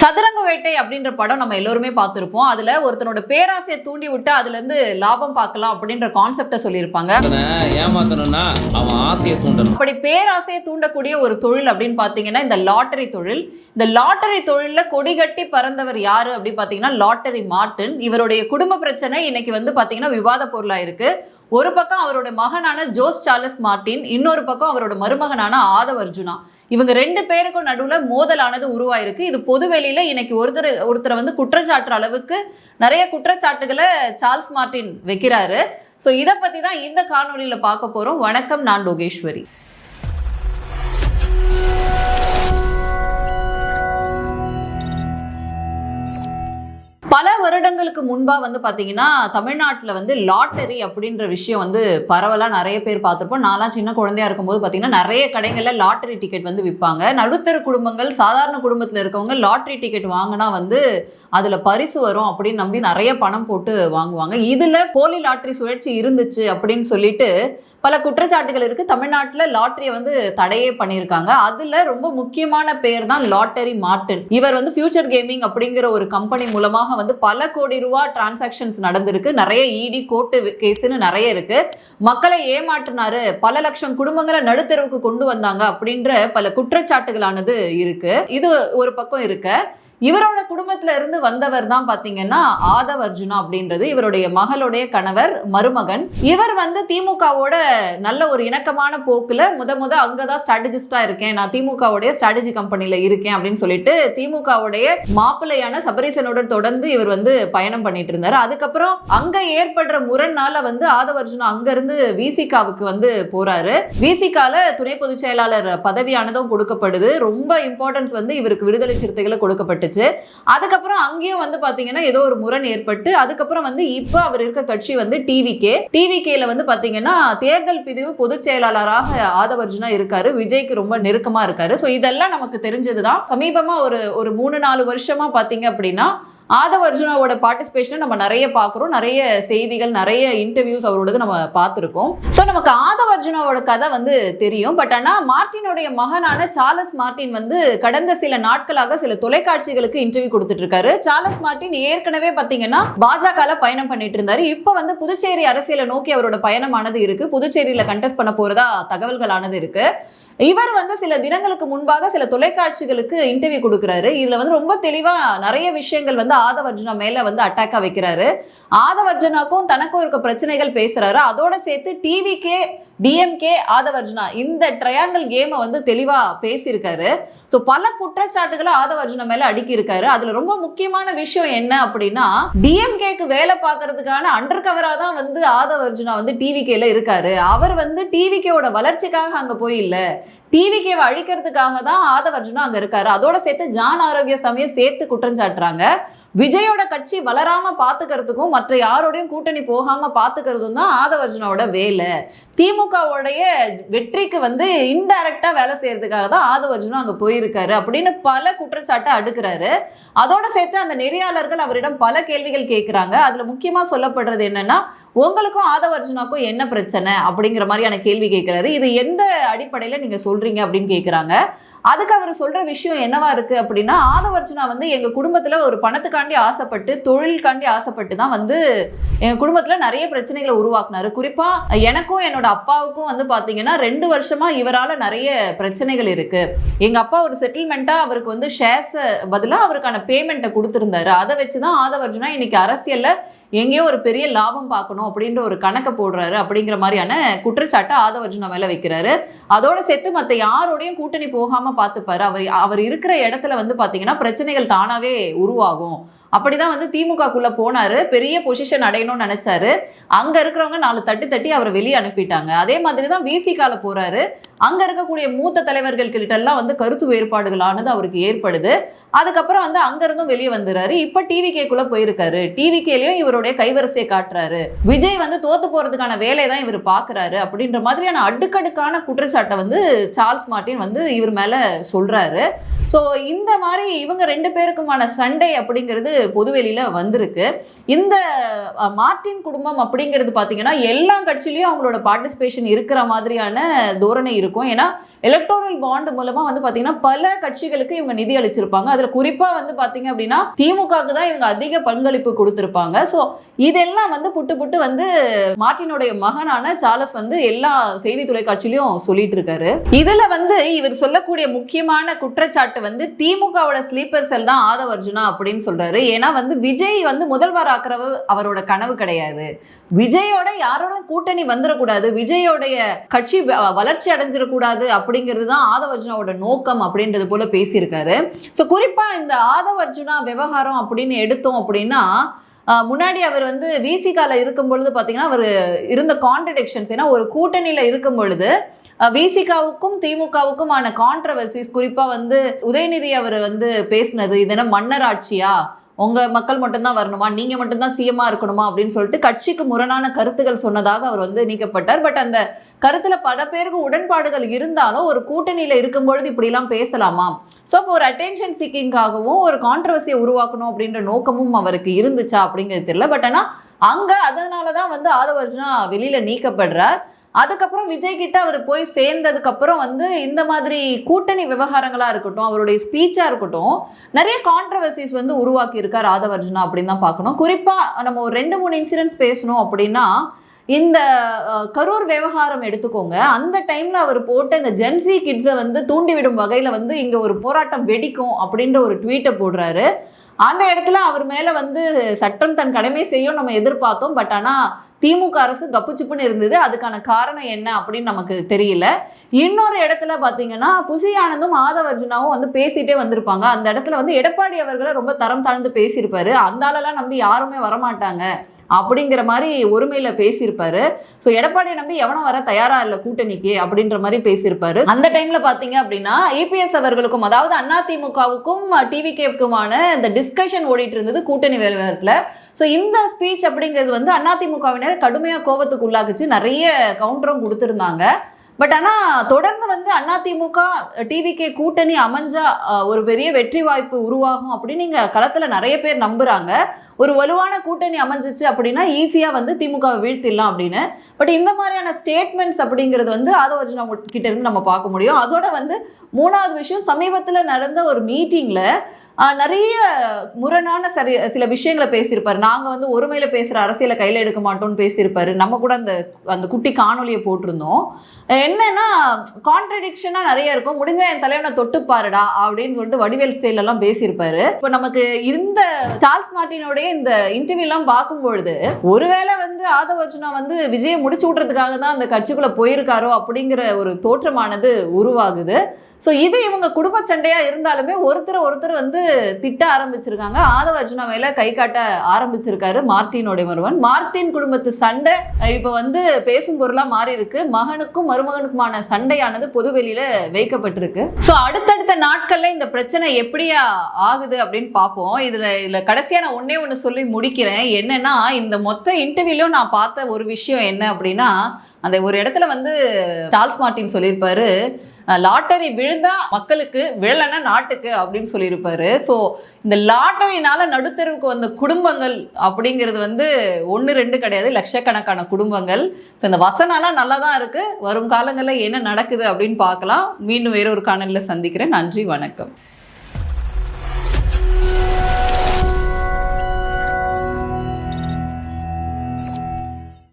சதுரங்க வேட்டை அப்படின்ற படம் நம்ம எல்லோருமே பார்த்திருப்போம். அதுல ஒருத்தனோட பேராசையை தூண்டி விட்டு அதுல இருந்து லாபம் பார்க்கலாம் அப்படின்ற கான்செப்டை சொல்லியிருப்பாங்க. ஏமாத்தணும்னா அவன் ஆசையை தூண்டணும். அப்படி பேராசையை தூண்டக்கூடிய ஒரு தொழில் அப்படின்னு பார்த்தீங்கன்னா இந்த லாட்டரி தொழில். இந்த லாட்டரி தொழில்ல கொடிகட்டி பறந்தவர் யாரு அப்படின்னு பார்த்தீங்கன்னா லாட்டரி மார்ட்டின். இவருடைய குடும்ப பிரச்சனை இன்னைக்கு வந்து பார்த்தீங்கன்னா விவாத பொருளா இருக்கு ஒரு பக்கம் அவரோட மகனான ஜோஸ் சார்லஸ் மார்ட்டின் இன்னொரு பக்கம் அவரோட மருமகனான ஆதவ் அர்ஜுனா இவங்க ரெண்டு பேருக்கும் நடுவில் மோதலானது உருவாயிருக்கு. இது பொது வெளியில இன்னைக்கு ஒருத்தர் ஒருத்தரை வந்து குற்றச்சாட்டுற அளவுக்கு நிறைய குற்றச்சாட்டுகளை சார்ல்ஸ் மார்ட்டின் வைக்கிறாரு. ஸோ இதை பற்றி தான் இந்த காணொலியில் பார்க்க போகிறோம் வணக்கம் நான் லோகேஸ்வரி. பல வருடங்களுக்கு முன்பாக வந்து பார்த்தீங்கன்னா தமிழ்நாட்டில் வந்து லாட்டரி அப்படின்ற விஷயம் வந்து பரவலாக நிறைய பேர் பார்த்துருப்போம். நான்லாம் சின்ன குழந்தையா இருக்கும்போது பார்த்தீங்கன்னா நிறைய கடைகளில் லாட்டரி டிக்கெட் வந்து விற்பாங்க நடுத்தர குடும்பங்கள் சாதாரண குடும்பத்தில் இருக்கவங்க லாட்டரி டிக்கெட் வாங்கினா வந்து அதில் பரிசு வரும் அப்படின்னு நம்பி நிறைய பணம் போட்டு வாங்குவாங்க. இதில் போலி லாட்டரி சுழற்சி இருந்துச்சு அப்படின்னு சொல்லிட்டு பல குற்றச்சாட்டுகள் இருக்கு. தமிழ்நாட்டில் லாட்டரியை வந்து தடையே பண்ணியிருக்காங்க. அதுல ரொம்ப முக்கியமான பேர் தான் லாட்டரி மார்டின் இவர் வந்து ஃபியூச்சர் கேமிங் அப்படிங்கிற ஒரு கம்பெனி மூலமாக வந்து பல கோடி ரூபா டிரான்சாக்ஷன்ஸ் நடந்திருக்கு. நிறைய இடி கோர்ட்டு கேஸ்னு நிறைய இருக்கு. மக்களை ஏமாற்றினாரு. பல லட்சம் குடும்பங்களை நடுத்தரவுக்கு கொண்டு வந்தாங்க அப்படின்ற பல குற்றச்சாட்டுகளானது இருக்கு. இது ஒரு பக்கம் இருக்க. இவரோட குடும்பத்துல இருந்து வந்தவர் தான் பாத்தீங்கன்னா ஆதவ் அர்ஜுனா அப்படின்றது. இவருடைய மகளுடைய கணவர் மருமகன். இவர் வந்து திமுகவோட நல்ல ஒரு இணக்கமான போக்குல முத முத அங்கதான் ஸ்ட்ராட்டஜிஸ்டா இருக்கேன். நான் திமுகவுடைய ஸ்ட்ராட்டஜி கம்பெனில இருக்கேன் அப்படின்னு சொல்லிட்டு திமுகவுடைய மாப்பிள்ளையான சபரீசனுடன் தொடர்ந்து இவர் வந்து பயணம் பண்ணிட்டு இருந்தாரு. அதுக்கப்புறம் அங்க ஏற்படுற முரண்னால வந்து ஆதவ் அர்ஜுனா அங்க இருந்து விசிகாவுக்கு வந்து போறாரு. விசிகால துணை பொதுச் செயலாளர் பதவியானதும் கொடுக்கப்படுது. ரொம்ப இம்பார்ட்டன்ஸ் வந்து இவருக்கு விடுதலை சிறுத்தைகளை கொடுக்கப்பட்டு கொடுக்கப்பட்டுச்சு அதுக்கப்புறம் அங்கேயும் வந்து பாத்தீங்கன்னா ஏதோ ஒரு முரண் ஏற்பட்டு அதுக்கப்புறம் வந்து இப்போ அவர் இருக்க கட்சி வந்து டிவிகே டிவிகேல வந்து பாத்தீங்கன்னா தேர்தல் பிரிவு பொதுச் செயலாளராக ஆதவர்ஜுனா இருக்காரு. விஜய்க்கு ரொம்ப நெருக்கமா இருக்காரு. ஸோ இதெல்லாம் நமக்கு தெரிஞ்சதுதான். சமீபமா ஒரு ஒரு மூணு நாலு வருஷமா பாத்தீங்க அப்படின்னா ஆதவ அர்ஜுனாவோட பார்ட்டிசிபேஷனை நம்ம நிறைய பார்க்குறோம். நிறைய செய்திகள் நிறைய இன்டர்வியூஸ் அவரோடது நம்ம பார்த்துருக்கோம். ஸோ நமக்கு ஆதவ அர்ஜுனாவோட கதை வந்து தெரியும். பட் ஆனால் மார்ட்டினுடைய மகனான சார்லஸ் மார்ட்டின் வந்து கடந்த சில நாட்களாக சில தொலைக்காட்சிகளுக்கு இன்டர்வியூ கொடுத்துட்டு இருக்காரு சார்லஸ் மார்ட்டின் ஏற்கனவே பார்த்தீங்கன்னா பாஜகல பயணம் பண்ணிட்டு இருந்தாரு இப்போ வந்து புதுச்சேரி அரசியலை நோக்கி அவரோட பயணமானது இருக்கு. புதுச்சேரியில கண்டெஸ்ட் பண்ண போறதா தகவல்களானது இருக்கு. இவர் வந்து சில தினங்களுக்கு முன்பாக சில தொலைக்காட்சிகளுக்கு இன்டர்வியூ கொடுக்குறாரு. இதுல வந்து ரொம்ப தெளிவா நிறைய விஷயங்கள் வந்து ஆதவ் மேலே மேல வந்து அட்டாக்கா வைக்கிறாரு. ஆதவர்ஜுனாக்கும் தனக்கும் இருக்க பிரச்சனைகள் பேசுறாரு. அதோட சேர்த்து டிவிக்கே டிஎம்கே ஆதவர்ஜுனா இந்த ட்ரையாங்கிள் கேமை வந்து தெளிவாக பேசியிருக்காரு. ஸோ பல குற்றச்சாட்டுகளை ஆதவர்ஜுனா மேலே அடுக்கியிருக்காரு. அதில் ரொம்ப முக்கியமான விஷயம் என்ன அப்படின்னா டிஎம்கேக்கு வேலை பார்க்கறதுக்கான அண்டர் கவராக தான் வந்து ஆதவர்ஜுனா வந்து டிவிகேல இருக்காரு. அவர் வந்து டிவிகேவோட வளர்ச்சிக்காக அங்கே போய் இல்லை. டிவிகேவை அழிக்கிறதுக்காக தான் ஆதவ் அர்ஜுனா அங்க இருக்காரு. அதோட சேர்த்து ஜான் ஆரோக்கிய ஆரோக்கியசாமியை சேர்த்து குற்றம் சாட்டுறாங்க. விஜயோட கட்சி வளராம பாத்துக்கிறதுக்கும் மற்ற யாரோடையும் கூட்டணி போகாம பாத்துக்கிறதும் தான் ஆதவ் வேலை. திமுகவுடைய வெற்றிக்கு வந்து இன்டைரக்டா வேலை செய்யறதுக்காக தான் ஆதவ் அங்க போயிருக்காரு அப்படின்னு பல குற்றச்சாட்டை அடுக்கிறாரு. அதோட சேர்த்து அந்த நெறியாளர்கள் அவரிடம் பல கேள்விகள் கேட்குறாங்க அதுல முக்கியமா சொல்லப்படுறது என்னன்னா உங்களுக்கும் ஆதவ அர்ஜுனாக்கும் என்ன பிரச்சனை அப்படிங்கிற மாதிரியான கேள்வி கேட்குறாரு இது எந்த அடிப்படையில் நீங்கள் சொல்கிறீங்க அப்படின்னு கேட்குறாங்க அதுக்கு அவர் சொல்கிற விஷயம் என்னவா இருக்குது அப்படின்னா ஆதவர்ஜுனா வந்து எங்கள் குடும்பத்தில் ஒரு பணத்துக்காண்டி ஆசைப்பட்டு தொழிலுக்காண்டி ஆசைப்பட்டு தான் வந்து எங்கள் குடும்பத்தில் நிறைய பிரச்சனைகளை உருவாக்குனாரு. குறிப்பாக எனக்கும் என்னோட அப்பாவுக்கும் வந்து பார்த்தீங்கன்னா ரெண்டு வருஷமாக இவரால் நிறைய பிரச்சனைகள் இருக்குது எங்கள் அப்பா ஒரு செட்டில்மெண்ட்டாக அவருக்கு வந்து ஷேர்ஸை பதிலாக அவருக்கான பேமெண்ட்டை கொடுத்துருந்தாரு. அதை வச்சு தான் ஆதவர்ஜுனா இன்னைக்கு அரசியலில் எங்கேயோ ஒரு பெரிய லாபம் பார்க்கணும் அப்படின்ற ஒரு கணக்கை போடுறாரு அப்படிங்கிற மாதிரியான குற்றச்சாட்டை ஆதவ அர்ஜுனா வைக்கிறாரு. அதோட சேர்த்து மற்ற யாரோடையும் கூட்டணி போகாமல் பார்த்துப்பாரு. அவர் அவர் இருக்கிற இடத்துல வந்து பார்த்தீங்கன்னா பிரச்சனைகள் தானாகவே உருவாகும். அப்படிதான் வந்து திமுகக்குள்ள போனாரு. பெரிய பொசிஷன் அடையணும்னு நினைச்சாரு. அங்க இருக்கிறவங்க நாலு தட்டி தட்டி அவரை வெளியே அனுப்பிட்டாங்க. அதே மாதிரி தான் விசிகால போறாரு. அங்கே இருக்கக்கூடிய மூத்த தலைவர்கள் கிட்டெல்லாம் வந்து கருத்து வேறுபாடுகளானது அவருக்கு ஏற்படுது. அதுக்கப்புறம் வந்து அங்க இருந்தும் வெளியே வந்துடுறாரு இப்போ டிவிகேக்குள்ள போயிருக்காரு. டிவிகேலையும் இவருடைய கைவரிசையை காட்டுறாரு. விஜய் வந்து தோத்து போறதுக்கான வேலையை தான் இவர் பார்க்குறாரு அப்படின்ற மாதிரியான அடுக்கடுக்கான குற்றச்சாட்டை வந்து சார்ல்ஸ் மார்ட்டின் வந்து இவர் மேலே சொல்கிறாரு ஸோ இந்த மாதிரி இவங்க ரெண்டு பேருக்குமான சண்டை அப்படிங்கிறது பொதுவெளியில் வந்திருக்கு. இந்த மார்டின் மார்ட்டின் குடும்பம் அப்படிங்கிறது பார்த்தீங்கன்னா எல்லா கட்சியிலையும் அவங்களோட பார்ட்டிசிபேஷன் இருக்கிற மாதிரியான தோரணை இருக்கும். ஏன்னா எலக்ட்ரானல் பாண்ட் மூலமா வந்து பாத்தீங்கன்னா பல கட்சிகளுக்கு இவங்க நிதி அளிச்சிருப்பாங்க. அதுல குறிப்பா வந்து பாத்தீங்க அப்படின்னா திமுகவுக்கு தான் இவங்க அதிக பங்களிப்பு கொடுத்திருப்பாங்க. ஸோ இதெல்லாம் வந்து புட்டு புட்டு வந்து மார்ட்டினுடைய மகனான சார்லஸ் வந்து எல்லா செய்தி தொலைக்காட்சியிலையும் சொல்லிட்டு இருக்காரு. இதுல வந்து இவர் சொல்லக்கூடிய முக்கியமான குற்றச்சாட்டு வந்து திமுகவோட ஸ்லீப்பர் செல் தான் ஆதவ அர்ஜுனா அப்படின்னு சொல்றாரு. ஏன்னா வந்து விஜய் வந்து முதல்வர் ஆக்குறவு அவரோட கனவு கிடையாது. விஜயோட யாரோட கூட்டணி வந்துடக்கூடாது விஜயோடைய கட்சி வ- வளர்ச்சி அடைஞ்சிடக்கூடாது அப்படிங்கிறது தான் ஆதவர்ஜுனாவோட நோக்கம் அப்படின்றது போல பேசியிருக்காரு. ஸோ குறிப்பாக இந்த ஆதவர்ஜுனா விவகாரம் அப்படின்னு எடுத்தோம் அப்படின்னா முன்னாடி அவர் வந்து விசிகால இருக்கும் பொழுது பார்த்தீங்கன்னா அவர் இருந்த கான்ட்ரடிக்ஷன்ஸ் ஏன்னா ஒரு கூட்டணியில் இருக்கும் பொழுது விசிகாவுக்கும் திமுகவுக்குமான கான்ட்ரவர்சிஸ் குறிப்பாக வந்து உதயநிதி அவர் வந்து பேசினது இதென்ன மன்னர் ஆட்சியா உங்கள் மக்கள் மட்டும்தான் வரணுமா? நீங்கள் மட்டும்தான் சிஎம்மா இருக்கணுமா? அப்படின்னு சொல்லிட்டு கட்சிக்கு முரணான கருத்துக்கள் சொன்னதாக அவர் வந்து நீக்கப்பட்டார். பட் அந்த கருத்தில் பல பேருக்கு உடன்பாடுகள் இருந்தாலும் ஒரு கூட்டணியில் இருக்கும்பொழுது இப்படிலாம் பேசலாமா? ஸோ அப்போ ஒரு அட்டென்ஷன் சீக்கிங்காகவும் ஒரு கான்ட்ரவர்சியை உருவாக்கணும் அப்படின்ற நோக்கமும் அவருக்கு இருந்துச்சா அப்படிங்கிறது தெரியல. பட் ஆனால் அங்கே அதனால தான் வந்து ஆதவர்ஜனா வெளியில் நீக்கப்படுறார். அதுக்கப்புறம் விஜய் கிட்ட அவர் போய் சேர்ந்ததுக்கு அப்புறம் வந்து இந்த மாதிரி கூட்டணி விவகாரங்களா இருக்கட்டும் அவருடைய ஸ்பீச்சா இருக்கட்டும் நிறைய கான்ட்ரவர்சிஸ் வந்து உருவாக்கி இருக்கார் ராதவர்ஜனா அப்படின்னு தான் பார்க்கணும். குறிப்பா நம்ம ஒரு ரெண்டு மூணு இன்சிடென்ட்ஸ் பேசணும் அப்படின்னா இந்த கரூர் விவகாரம் எடுத்துக்கோங்க. அந்த டைம்ல அவர் போட்ட இந்த ஜென்சி கிட்ஸை வந்து தூண்டிவிடும் வகையில வந்து இங்க ஒரு போராட்டம் வெடிக்கும் அப்படின்ற ஒரு ட்வீட்டை போடுறாரு. அந்த இடத்துல அவர் மேலே வந்து சட்டம் தன் கடமை செய்யும் நம்ம எதிர்பார்த்தோம். பட் ஆனால் திமுக அரசு கப்புச்சிப்புன்னு இருந்தது. அதுக்கான காரணம் என்ன அப்படின்னு நமக்கு தெரியல. இன்னொரு இடத்துல பார்த்தீங்கன்னா புசியானந்தும் ஆதவர்ஜுனாவும் வந்து பேசிட்டே வந்திருப்பாங்க. அந்த இடத்துல வந்து எடப்பாடி அவர்களை ரொம்ப தரம் தாழ்ந்து பேசியிருப்பாரு. அந்த ஆளெல்லாம் நம்பி யாருமே வரமாட்டாங்க. அப்படிங்கிற மாதிரி ஒருமையில பேசியிருப்பாரு. ஸோ எடப்பாடியை நம்பி எவனும் வர தயாரா இல்லை கூட்டணிக்கு அப்படின்ற மாதிரி பேசியிருப்பாரு. அந்த டைம்ல பாத்தீங்க அப்படின்னா ஏபிஎஸ் அவர்களுக்கும் அதாவது அதிமுகவுக்கும் டிவிகேக்குமான இந்த டிஸ்கஷன் ஓடிட்டு இருந்தது கூட்டணி விவகாரத்துல. ஸோ இந்த ஸ்பீச் அப்படிங்கிறது வந்து அதிமுகவினர் கடுமையாக கோபத்துக்கு உள்ளாக்குச்சு. நிறைய கவுண்டரும் கொடுத்துருந்தாங்க. பட் ஆனால் தொடர்ந்து வந்து அதிமுக டிவிகே கூட்டணி அமைஞ்சா ஒரு பெரிய வெற்றி வாய்ப்பு உருவாகும் அப்படின்னு நீங்கள் களத்தில் நிறைய பேர் நம்புகிறாங்க ஒரு வலுவான கூட்டணி அமைஞ்சிச்சு அப்படின்னா ஈஸியாக வந்து திமுகவை வீழ்த்திடலாம் அப்படின்னு. பட் இந்த மாதிரியான ஸ்டேட்மெண்ட்ஸ் அப்படிங்கிறது வந்து ஆதவர்ஜுனா கிட்ட இருந்து நம்ம பார்க்க முடியும். அதோட வந்து மூணாவது விஷயம் சமீபத்தில் நடந்த ஒரு மீட்டிங்கில் நிறைய முரணான சரி சில விஷயங்களை பேசியிருப்பாரு. நாங்கள் வந்து ஒருமையில் பேசுகிற அரசியலை கையில் எடுக்க மாட்டோம்னு பேசியிருப்பாரு. நம்ம கூட அந்த அந்த குட்டி காணொலியை போட்டிருந்தோம். என்னன்னா கான்ட்ரடிக்ஷனாக நிறைய இருக்கும். முடிஞ்ச என் தலைவனை தொட்டுப்பாருடா அப்படின்னு சொல்லிட்டு வடிவேல் ஸ்டைலெல்லாம் பேசியிருப்பாரு. இப்போ நமக்கு இந்த சார்ல்ஸ் மார்ட்டினோடைய இந்த இன்டர்வியூலாம் பார்க்கும்பொழுது ஒருவேளை வந்து ஆதவர்ஜுனா வந்து விஜயை முடிச்சு விட்றதுக்காக தான் அந்த கட்சிக்குள்ளே போயிருக்காரோ அப்படிங்கிற ஒரு தோற்றமானது உருவாகுது. ஸோ இது இவங்க குடும்ப சண்டையாக இருந்தாலுமே ஒருத்தர் ஒருத்தர் வந்து திட்ட ஆரம்பிச்சிருக்காங்க. ஆதவ அர்ஜுனா மேலே கை காட்ட ஆரம்பிச்சிருக்காரு மார்டினோடைய மருவன் மார்ட்டின் குடும்பத்து சண்டை இப்போ வந்து பேசும் பொருளாக மாறி இருக்கு மகனுக்கும் மருமகனுக்குமான சண்டையானது பொதுவெளியில் வைக்கப்பட்டிருக்கு. ஸோ அடுத்தடுத்த நாட்களில் இந்த பிரச்சனை எப்படியா ஆகுது அப்படின்னு பார்ப்போம். இதில் இதில் கடைசியாக நான் ஒன்னே ஒன்று சொல்லி முடிக்கிறேன். என்னன்னா இந்த மொத்த இன்டர்வியூலையும் நான் பார்த்த ஒரு விஷயம் என்ன அப்படின்னா அந்த ஒரு இடத்துல வந்து சார்ல்ஸ் மார்ட்டின் சொல்லியிருப்பாரு லாட்டரி விழுந்தா மக்களுக்கு விழலைன்னா நாட்டுக்கு அப்படின்னு சொல்லியிருப்பாரு. ஸோ இந்த லாட்டரினால நடுத்தருவுக்கு வந்த குடும்பங்கள் அப்படிங்கிறது வந்து ஒன்று ரெண்டு கிடையாது லட்சக்கணக்கான குடும்பங்கள். ஸோ இந்த வசனம்லாம் நல்லா தான் இருக்கு. வரும் காலங்களில் என்ன நடக்குது அப்படின்னு பார்க்கலாம். மீண்டும் வேறொரு காணலில் சந்திக்கிறேன். நன்றி வணக்கம்.